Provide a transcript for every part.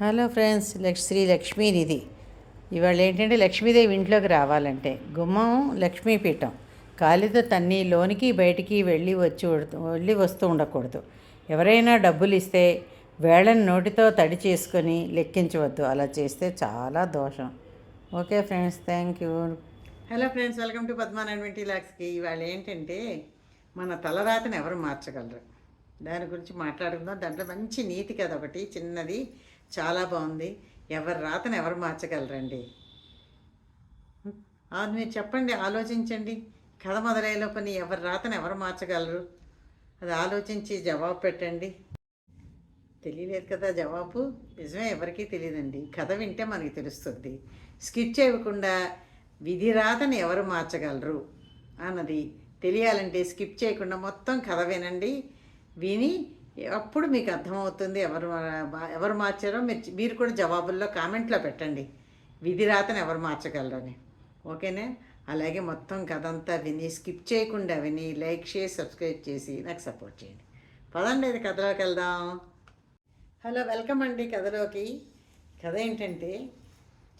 Hello friends Laksh Shri Lakshminidhi. ఇవాళ ఏంటంటే లక్ష్మీదేవి ఇంట్లోకి రావాలంటే గుమ్మం లక్ష్మీపీఠం కాలితో తన్ని లోనికి బయటికి వెళ్ళి వచ్చి వెళ్ళి వస్తూ ఉండకూడదు. ఎవరైనా డబ్బులు ఇస్తే వేళని నోటితో తడి చేసుకొని లెక్కించవద్దు. అలా చేస్తే చాలా దోషం. Okay friends thank you. Hello friends welcome to Padmanayana twenty ల్యాక్స్కి ఇవాళ ఏంటంటే మన తలరాతను ఎవరు మార్చగలరు? దాని గురించి మాట్లాడుకుందాం. దాంట్లో మంచి నీతి కథ ఒకటి చిన్నది. చాలా బాగుంది. ఎవరి రాతను ఎవరు మార్చగలరండి? మీరు చెప్పండి ఆలోచించండి. కథ మొదలయ్యే పని ఎవరి రాతను ఎవరు మార్చగలరు? అది ఆలోచించి జవాబు పెట్టండి. తెలియలేదు కదా జవాబు? నిజమే ఎవరికీ తెలియదండి. కథ వింటే మనకి తెలుస్తుంది. స్కిప్ చేయకుండా విధి రాతను ఎవరు మార్చగలరు అన్నది తెలియాలంటే స్కిప్ చేయకుండా మొత్తం కథ వినండి. విని అప్పుడు మీకు అర్థమవుతుంది ఎవరు ఎవరు మార్చారో. మీరు మీరు కూడా జవాబుల్లో కామెంట్లో పెట్టండి. విధి రాతను ఎవరు మార్చగలరని. ఓకేనా? అలాగే మొత్తం కథ అంతా విని స్కిప్ చేయకుండా విని లైక్ చేసి సబ్స్క్రైబ్ చేసి నాకు సపోర్ట్ చేయండి. పదండి ఇది కథలోకి వెళ్దాం. హలో వెల్కమ్ అండి కథలోకి. కథ ఏంటంటే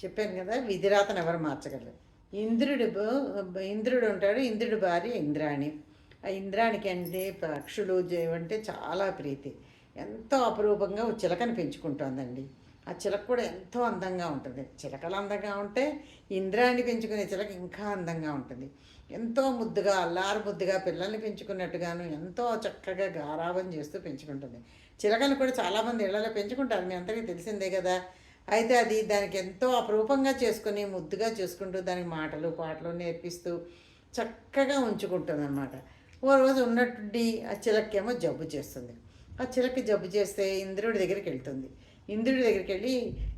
చెప్పాను కదా విధిరాతను ఎవరు మార్చగలరు. ఇంద్రుడు ఇంద్రుడు ఉంటాడు ఇంద్రుడు భార్య ఇంద్రాణి. ఆ ఇంద్రానికి అంటే పక్షులు అంటే చాలా ప్రీతి. ఎంతో అపురూపంగా చిలకని పెంచుకుంటోందండి. ఆ చిలక కూడా ఎంతో అందంగా ఉంటుంది. చిలకలు అందంగా ఉంటే ఇంద్రాన్ని పెంచుకునే చిలక ఇంకా అందంగా ఉంటుంది. ఎంతో ముద్దుగా అల్లారు ముద్దుగా పిల్లల్ని పెంచుకున్నట్టుగాను ఎంతో చక్కగా గారాభం చేస్తూ పెంచుకుంటుంది. చిలకలు కూడా చాలామంది ఇళ్ళలో పెంచుకుంటారు. మీ అందరికీ తెలిసిందే కదా. అయితే అది దానికి ఎంతో అపరూపంగా చేసుకొని ముద్దుగా చూసుకుంటూ దానికి మాటలు పాటలు నేర్పిస్తూ చక్కగా ఉంచుకుంటుంది ఓ రోజు ఉన్నట్టుండి ఆ చిలకేమో జబ్బు చేస్తుంది. ఆ చిలక జబ్బు చేస్తే ఇంద్రుడి దగ్గరికి వెళ్తుంది. ఇంద్రుడి దగ్గరికి వెళ్ళి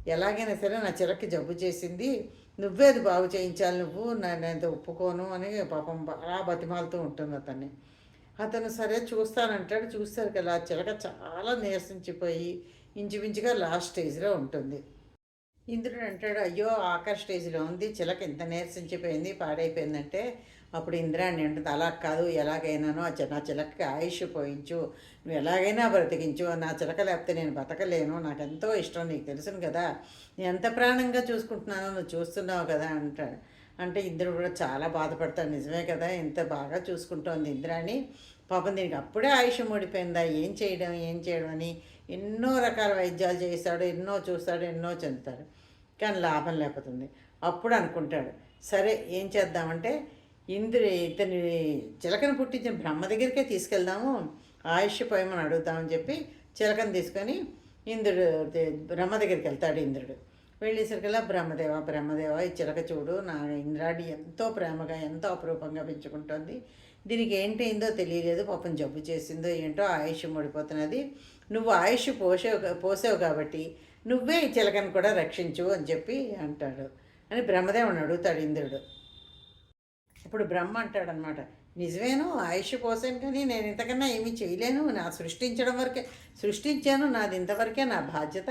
ఎలాగైనా సరే నా చిలక జబ్బు చేసింది నువ్వే అది బాగు చేయించాలి నువ్వు నేను ఒప్పుకోను అని పాపం బాగా బతిమాలుతూ ఉంటుంది అతన్ని. అతను సరే చూస్తానంటాడు చూస్తారు కదా ఆ చిలక చాలా నీరసించిపోయి ఇంచుమించుగా లాస్ట్ స్టేజ్లో ఉంటుంది. ఇంద్రుడు అంటాడు అయ్యో ఆఖరి స్టేజ్లో ఉంది చిలక ఇంత నీరసించిపోయింది పాడైపోయిందంటే అప్పుడు ఇంద్రాణి అంటుంది అలా కాదు ఎలాగైనానో ఆ నా చిలకకి ఆయుష్ పోయించు. నువ్వు ఎలాగైనా బ్రతికించు. నా చిలక లేకపోతే నేను బతకలేను. నాకు ఎంతో ఇష్టం నీకు తెలుసును కదా. నేను ఎంత ప్రాణంగా చూసుకుంటున్నానో నువ్వు చూస్తున్నావు కదా అంటాడు. అంటే ఇంద్రుడు కూడా చాలా బాధపడతాడు. నిజమే కదా ఇంత బాగా చూసుకుంటోంది ఇంద్రాణి. పాపం దీనికి అప్పుడే ఆయుష్ ఓడిపోయిందా ఏం చేయడం ఏం చేయడం అని ఎన్నో రకాల వైద్యాలు చేస్తాడు ఎన్నో చూస్తాడు ఎన్నో చెందుతాడు. కానీ లాభం లేకపోతుంది. అప్పుడు అనుకుంటాడు సరే ఏం చేద్దామంటే ఇంద్రుడు ఇతని చిలకను పుట్టించిన బ్రహ్మ దగ్గరికే తీసుకెళ్దాము ఆయుష్ పోయమని అడుగుతామని చెప్పి చిలకను తీసుకొని ఇంద్రుడు బ్రహ్మ దగ్గరికి వెళ్తాడు ఇంద్రుడు. వెళ్ళేసరికల్లా బ్రహ్మదేవ బ్రహ్మదేవ ఈ చిలక చూడు నా ఇంద్రాడి ఎంతో ప్రేమగా ఎంతో అపురూపంగా పెంచుకుంటుంది. దీనికి ఏంటైందో తెలియలేదు పాపం జబ్బు చేసిందో ఏంటో ఆయుష్ ముడిపోతున్నది నువ్వు ఆయుష్ పోసావు పోసావు కాబట్టి నువ్వే ఈ చిలకను కూడా రక్షించు అని చెప్పి అంటాడు. అని బ్రహ్మదేవుని అడుగుతాడు ఇంద్రుడు. ఇప్పుడు బ్రహ్మ అంటాడనమాట నిజమేను ఆయుష్ పోసాను కానీ నేను ఇంతకన్నా ఏమీ చేయలేను నా సృష్టించడం వరకే సృష్టించాను నాది ఇంతవరకే నా బాధ్యత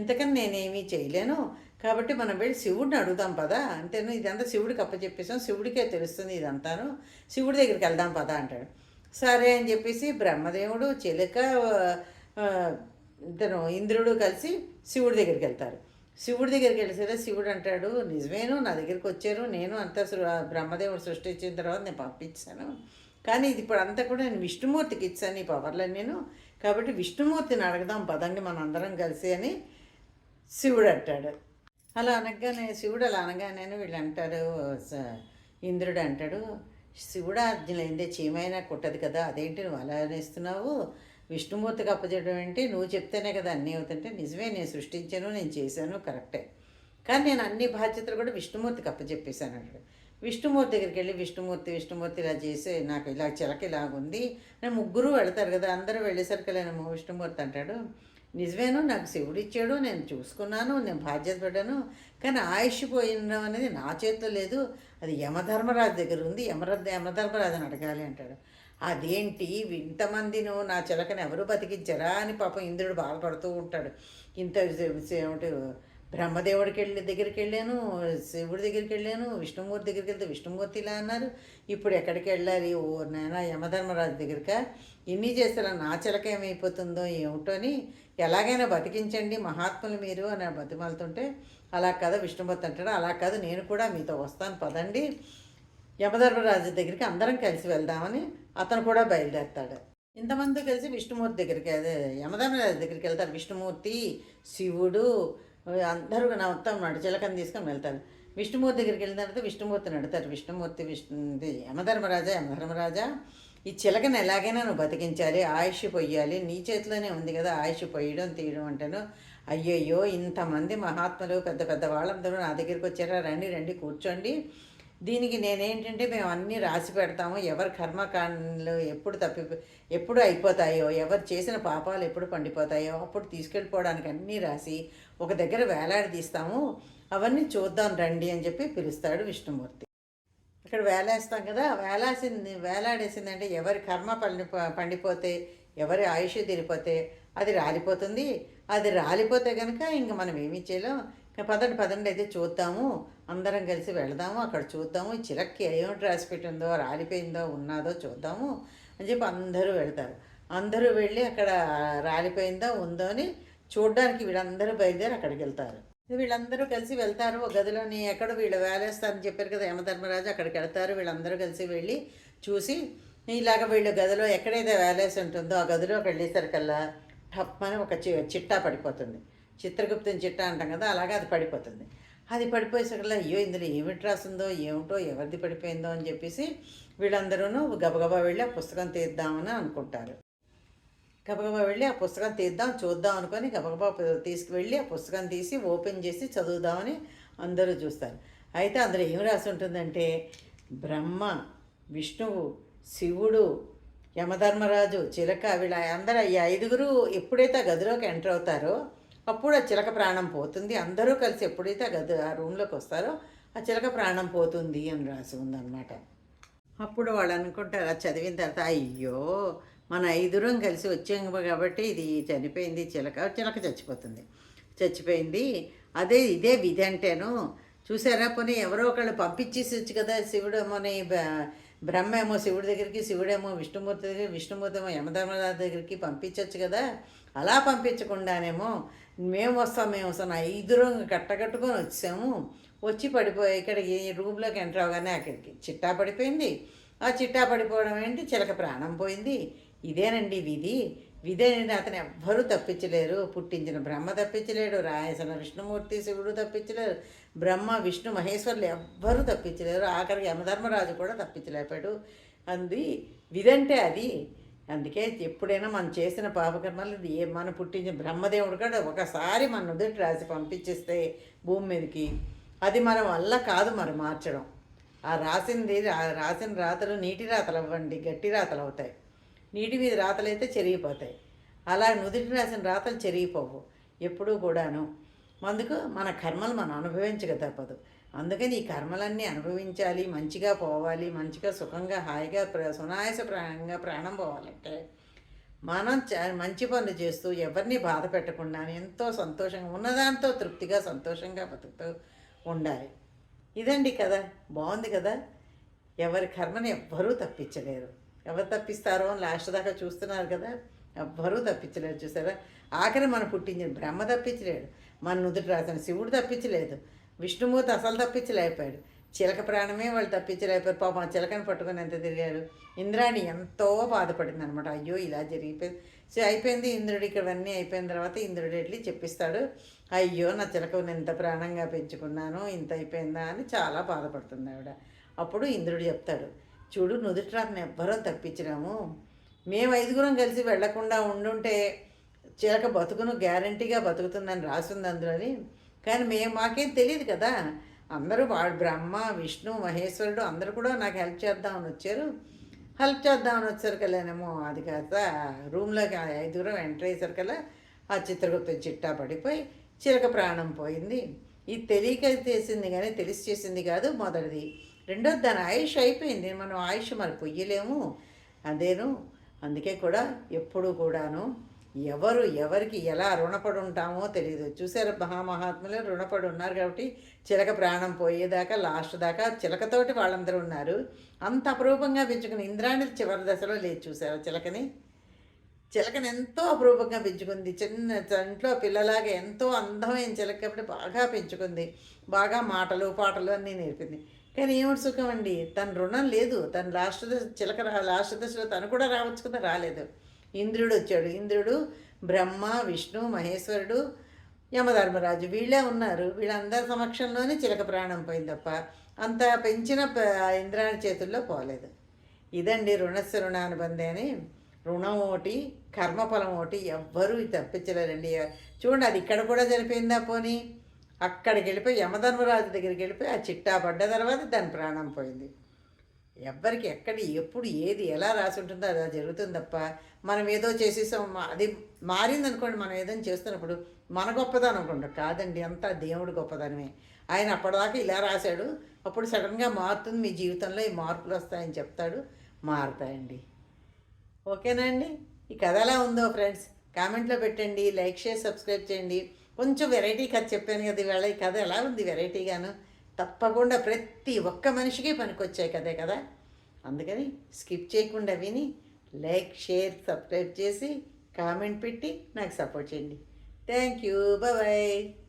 ఇంతకన్నా నేనేమీ చేయలేను కాబట్టి మనం వెళ్ళి శివుడిని అడుగుదాం పదా అంతేను ఇదంతా శివుడికి అప్పచెప్పేసాం శివుడికే తెలుస్తుంది ఇదంతాను శివుడి దగ్గరికి వెళ్దాం పదా అంటాడు. సరే అని చెప్పేసి బ్రహ్మదేవుడు చిలక ఇతను ఇంద్రుడు కలిసి శివుడి దగ్గరికి వెళ్తారు. శివుడి దగ్గరికి వెళ్ళేసరికి శివుడు అంటాడు నిజమేను నా దగ్గరికి వచ్చారు నేను అంతా బ్రహ్మదేవుడు సృష్టించిన తర్వాత నేను పంపించాను. కానీ ఇది ఇప్పుడు అంతా కూడా నేను విష్ణుమూర్తికి ఇచ్చాను ఈ పవర్లని నేను కాబట్టి విష్ణుమూర్తిని అడగదాం పదండి మన అందరం కలిసి అని శివుడు అంటాడు. అలా అనగానే శివుడు అలా అనగానే వీళ్ళు అంటారు ఇంద్రుడు అంటాడు శివుడు అర్జునైందే చీమైనా కుట్టదు కదా అదేంటి నువ్వు అలా అనేస్తున్నావు? విష్ణుమూర్తికి అప్పచేయడం ఏంటి? నువ్వు చెప్తేనే కదా అన్నీ అవుతుంటే నిజమే నేను సృష్టించాను నేను చేశాను కరెక్టే. కానీ నేను అన్ని బాధ్యతలు కూడా విష్ణుమూర్తికి అప్పచెప్పేశాను అన్నాడు విష్ణుమూర్తి దగ్గరికి వెళ్ళి విష్ణుమూర్తి విష్ణుమూర్తి ఇలా చేసి నాకు ఇలా చిలక ఇలాగుంది నేను ముగ్గురు వెళ్తారు కదా అందరూ వెళ్ళేసరికి నేను విష్ణుమూర్తి అంటాడు నిజమేను నాకు శివుడు ఇచ్చాడు నేను చూసుకున్నాను నేను బాధ్యత పడ్డాను కానీ ఆయుష్ పోయిండడం అనేది నా చేతిలో లేదు. అది యమధర్మరాజు దగ్గర ఉంది యమర యమధర్మరాజుని అడగాలి అంటాడు. అదేంటి ఇంతమందిను నా చిలకని ఎవరు బతికించారా అని పాపం ఇంద్రుడు బాధపడుతూ ఉంటాడు. ఇంత ఏమిటి బ్రహ్మదేవుడికి వెళ్ళి దగ్గరికి వెళ్ళాను శివుడి దగ్గరికి వెళ్ళాను విష్ణుమూర్తి దగ్గరికి వెళ్తే విష్ణుమూర్తి ఇలా అన్నారు. ఇప్పుడు ఎక్కడికి వెళ్ళాలి? ఓ నాయన యమధర్మరాజు దగ్గరికా? ఇన్ని చేస్తారా నా చిలక ఏమైపోతుందో ఏమిటో అని ఎలాగైనా బతికించండి మహాత్ములు మీరు అని బతిమాలుతుంటే అలా కాదు విష్ణుమూర్తి అంటాడు. అలా కాదు నేను కూడా మీతో వస్తాను పదండి. యమధర్మరాజు దగ్గరికి అందరం కలిసి వెళ్దామని అతను కూడా బయలుదేరుతాడు. ఇంతమంది కలిసి విష్ణుమూర్తి దగ్గరికి అదే యమధర్మరాజు దగ్గరికి వెళ్తారు. విష్ణుమూర్తి శివుడు అందరూ నా మొత్తం నడిచిలకని తీసుకొని వెళ్తారు. విష్ణుమూర్తి దగ్గరికి వెళ్ళిన తర్వాత విష్ణుమూర్తిని అడుగుతారు విష్ణుమూర్తి విష్ణు యమధర్మరాజా యమధర్మరాజా ఈ చిలకని ఎలాగైనా నువ్వు బతికించాలి ఆయుష్ పొయ్యాలి నీ చేతిలోనే ఉంది కదా ఆయుష్ పొయ్యడం తీయడం అంటాను. అయ్యయ్యో ఇంతమంది మహాత్ములు పెద్ద పెద్ద వాళ్ళందరూ నా దగ్గరికి వచ్చారా? రండి రండి కూర్చోండి. దీనికి నేనేంటంటే మేము అన్నీ రాసి పెడతాము. ఎవరి కర్మకాండలు ఎప్పుడు తప్పి ఎప్పుడు అయిపోతాయో ఎవరు చేసిన పాపాలు ఎప్పుడు పండిపోతాయో అప్పుడు తీసుకెళ్ళిపోవడానికి అన్నీ రాసి ఒక దగ్గర వేలాడదీస్తాము అవన్నీ చూద్దాం రండి అని చెప్పి పిలుస్తాడు విష్ణుమూర్తి. ఇక్కడ వేలేస్తాం కదా వేలాసింది వేలాడేసిందంటే ఎవరి కర్మ పండి పండిపోతే ఎవరి ఆయుష్ తీరిపోతే అది రాలిపోతుంది. అది రాలిపోతే కనుక ఇంక మనం ఏమి చేయలేం. పదండి పదండి అయితే చూద్దాము. అందరం కలిసి వెళదాము అక్కడ చూద్దాము. ఈ చిలక్కి ఏమిటి రాసి పెట్టిందో రాలిపోయిందో ఉన్నాదో చూద్దాము అని చెప్పి అందరూ వెళ్తారు. అందరూ వెళ్ళి అక్కడ రాలిపోయిందో ఉందో అని చూడడానికి వీళ్ళందరూ బయలుదేరి అక్కడికి వెళ్తారు. వీళ్ళందరూ కలిసి వెళ్తారు. ఒక గదిలోని ఎక్కడ వీళ్ళు వేలేస్తారని చెప్పారు కదా యమధర్మరాజు అక్కడికి వెళ్తారు. వీళ్ళందరూ కలిసి వెళ్ళి చూసి ఇలాగ వీళ్ళు గదిలో ఎక్కడైతే వేలేసి ఉంటుందో ఆ గదిలోకి వెళ్ళేసరికల్లా టప్పని ఒక చి చిట్టా పడిపోతుంది. చిత్రగుప్తం చిట్ట అంటాం కదా అలాగే అది పడిపోతుంది. అది పడిపోయేసరికల్లా అయ్యో ఇందులో ఏమిటి రాసిందో ఏమిటో ఎవరిది పడిపోయిందో అని చెప్పేసి వీళ్ళందరూ గబగబా వెళ్ళి ఆ పుస్తకం తీద్దామని అనుకుంటారు. గబగబా వెళ్ళి ఆ పుస్తకం తీద్దాం చూద్దాం అనుకొని గబగబా తీసుకువెళ్ళి ఆ పుస్తకం తీసి ఓపెన్ చేసి చదువుదామని అందరూ చూస్తారు. అయితే అందులో ఏం రాసి ఉంటుందంటే బ్రహ్మ విష్ణువు శివుడు యమధర్మరాజు చిలక వీళ్ళ అందరూ ఈ ఐదుగురు ఎప్పుడైతే ఆ గదిలోకి ఎంటర్ అవుతారో అప్పుడు ఆ చిలక ప్రాణం పోతుంది. అందరూ కలిసి ఎప్పుడైతే ఆ గది ఆ రూమ్లోకి వస్తారో ఆ చిలక ప్రాణం పోతుంది అని రాసి ఉందన్నమాట. అప్పుడు వాళ్ళు అనుకుంటారు అది చదివిన తర్వాత అయ్యో మన ఐదురం కలిసి వచ్చాము కాబట్టి ఇది చనిపోయింది చిలక చిలక చచ్చిపోతుంది. చచ్చిపోయింది. అదే ఇదే విధి అంటేను చూసారా పోనీ ఎవరో ఒకళ్ళు పంపించేసి కదా శివుడేమోని బ్రహ్మ ఏమో శివుడి దగ్గరికి శివుడేమో విష్ణుమూర్తి దగ్గర విష్ణుమూర్తి ఏమో యమధర్మరాజు దగ్గరికి పంపించవచ్చు కదా? అలా పంపించకుండానేమో మేము వస్తాం మేము వస్తాం ఐదురం కట్టకట్టుకొని వచ్చాము. వచ్చి పడిపోయి ఇక్కడికి రూమ్లోకి ఎంటర్ అవగానే అక్కడికి చిట్టా పడిపోయింది. ఆ చిట్టా పడిపోవడం ఏంటి? చిలక ప్రాణం పోయింది. ఇదేనండి విధి. విధేనండి అతను ఎవ్వరూ తప్పించలేరు. పుట్టించిన బ్రహ్మ తప్పించలేడు. రాయసన విష్ణుమూర్తి శివుడు తప్పించలేరు. బ్రహ్మ విష్ణు మహేశ్వరులు ఎవ్వరూ తప్పించలేరు. ఆఖరికి యమధర్మరాజు కూడా తప్పించలేపాడు అంది విధంటే అది. అందుకే ఎప్పుడైనా మనం చేసిన పాపకర్మలు ఏ మనం పుట్టించిన బ్రహ్మదేవుడు కూడా ఒకసారి మన నుదుటి రాసి పంపించేస్తే భూమి మీదకి అది మన వల్ల కాదు మరి మార్చడం. ఆ రాసింది రాసిన రాతలు నీటి రాతలు అవ్వండి గట్టి రాతలు అవుతాయి. నీటి మీద రాతలైతే చెరిగిపోతాయి. అలా నుదుటి రాసిన రాతలు చెరిగిపోవు ఎప్పుడూ కూడాను. అందుకు మన కర్మలు మనం అనుభవించక తప్పదు. అందుకని ఈ కర్మలన్నీ అనుభవించాలి మంచిగా పోవాలి మంచిగా సుఖంగా హాయిగా ప్ర ప్రాణంగా ప్రాణం పోవాలంటే మనం చ మంచి పనులు చేస్తూ ఎవరిని బాధ పెట్టకుండా ఎంతో సంతోషంగా ఉన్నదాంతో తృప్తిగా సంతోషంగా బతుకుతూ ఉండాలి. ఇదండి కదా బాగుంది కదా? ఎవరి కర్మని ఎవ్వరూ తప్పించలేరు. ఎవరు తప్పిస్తారో అని లాస్ట్ దాకా చూస్తున్నారు కదా. ఎవ్వరూ తప్పించలేదు చూసారా? ఆఖరి మనం పుట్టించిన బ్రహ్మ తప్పించలేడు మన నుదుటి రాసిన శివుడు తప్పించలేదు విష్ణుమూర్తి అసలు తప్పించలేకపోయాడు. చిలక ప్రాణమే వాళ్ళు తప్పించలేకపోయారు. పాపం ఆ చిలకని పట్టుకొని ఎంత తిరిగారు? ఇంద్రాణి ఎంతో బాధపడింది అనమాట అయ్యో ఇలా జరిగిపోయింది. సో అయిపోయింది. ఇంద్రుడు ఇక్కడ అన్నీ అయిపోయిన తర్వాత ఇంద్రుడు వెళ్ళి చెప్పిస్తాడు అయ్యో నా చిలకను ఎంత ప్రాణంగా పెంచుకున్నాను ఇంత అయిపోయిందా? అని చాలా బాధపడుతుంది ఆవిడ. అప్పుడు ఇంద్రుడు చెప్తాడు చూడు నుదుటి రాతను ఎవ్వరూ తప్పించినాము. మేము ఐదుగురం కలిసి వెళ్ళకుండా ఉండుంటే చిలక బతుకును గ్యారంటీగా బతుకుతుందని రాసింది అందులోని కానీ మేము మాకేం తెలియదు కదా. అందరూ వాడు బ్రహ్మ విష్ణు మహేశ్వరుడు అందరూ కూడా నాకు హెల్ప్ చేద్దామని వచ్చారు. హెల్ప్ చేద్దామని వచ్చేసరికల్లానేమో అది కాస్త రూమ్లోకి ఐదుగురం ఎంటర్ అయ్యేసరికల్లా ఆ చిత్రగుప్త చిట్టా పడిపోయి చిలక ప్రాణం పోయింది. ఇది తెలియక చేసింది కానీ తెలిసి చేసింది కాదు మొదటిది. రెండోది దాని ఆయుష్ అయిపోయింది. మనం ఆయుష్ మరి పొయ్యలేము. అదేను. అందుకే కూడా ఎప్పుడు కూడాను ఎవరు ఎవరికి ఎలా రుణపడి ఉంటామో తెలియదు చూసారు మహామహాత్ములు రుణపడి ఉన్నారు కాబట్టి చిలక ప్రాణం పోయేదాకా లాస్ట్ దాకా చిలకతోటి వాళ్ళందరూ ఉన్నారు. అంత అపరూపంగా పెంచుకుని ఇంద్రాణి చివరి దశలో లేదు చూసారు చిలకని? చిలకని ఎంతో అపరూపంగా పెంచుకుంది. చిన్న ఇంట్లో పిల్లలాగా ఎంతో అందమైన చిలక కాబట్టి బాగా పెంచుకుంది. బాగా మాటలు పాటలు అన్నీ నేర్పింది. కానీ ఏమిటి సుఖం అండి తన రుణం లేదు. తన లాస్ట్ దశ చిలక లాస్ట్ దశలో తను కూడా రావచ్చు కదా రాలేదు. ఇంద్రుడు వచ్చాడు. ఇంద్రుడు బ్రహ్మ విష్ణు మహేశ్వరుడు యమధర్మరాజు వీళ్ళే ఉన్నారు. వీళ్ళందరి సమక్షంలోనే చిలక ప్రాణం పోయింది తప్ప అంత పెంచిన ఇంద్రాని చేతుల్లో పోలేదు. ఇదండి రుణస్సు రుణానుబంధే అని. రుణం ఒకటి కర్మఫలం ఒకటి ఎవ్వరూ తప్పించలేరండి చూడండి అది ఇక్కడ కూడా జరిపోయిందా పోనీ? అక్కడికి వెళ్ళిపోయి యమధర్మరాజు దగ్గరికి వెళ్ళిపోయి ఆ చిట్టా పడ్డ తర్వాత దాని ప్రాణం పోయింది. ఎవ్వరికి ఎక్కడ ఎప్పుడు ఏది ఎలా రాసి ఉంటుందో అది అలా జరుగుతుంది తప్ప మనం ఏదో చేసేసాం అది మారింది అనుకోండి మనం ఏదైనా చేస్తున్నప్పుడు మన గొప్పదనం అనుకుంటాం కాదండి అంతా దేవుడు గొప్పదనమే. ఆయన అప్పటిదాకా ఇలా రాశాడు అప్పుడు సడన్గా మారుతుంది మీ జీవితంలో ఈ మార్పులు వస్తాయని చెప్తాడు మారుతాయండి. ఓకేనా అండి? ఈ కథ ఎలా ఉందో ఫ్రెండ్స్ కామెంట్లో పెట్టండి లైక్ షేర్ సబ్స్క్రైబ్ చేయండి. కొంచెం వెరైటీ కథ చెప్పాను కదా ఇవాళ ఈ కథ ఎలా ఉంది వెరైటీగాను తప్పకుండా ప్రతి ఒక్క మనిషికి పనికొచ్చాయి కదే కదా? అందుకని స్కిప్ చేయకుండా విని లైక్ షేర్ సబ్స్క్రైబ్ చేసి కామెంట్ పెట్టి నాకు సపోర్ట్ చేయండి. Thank you bye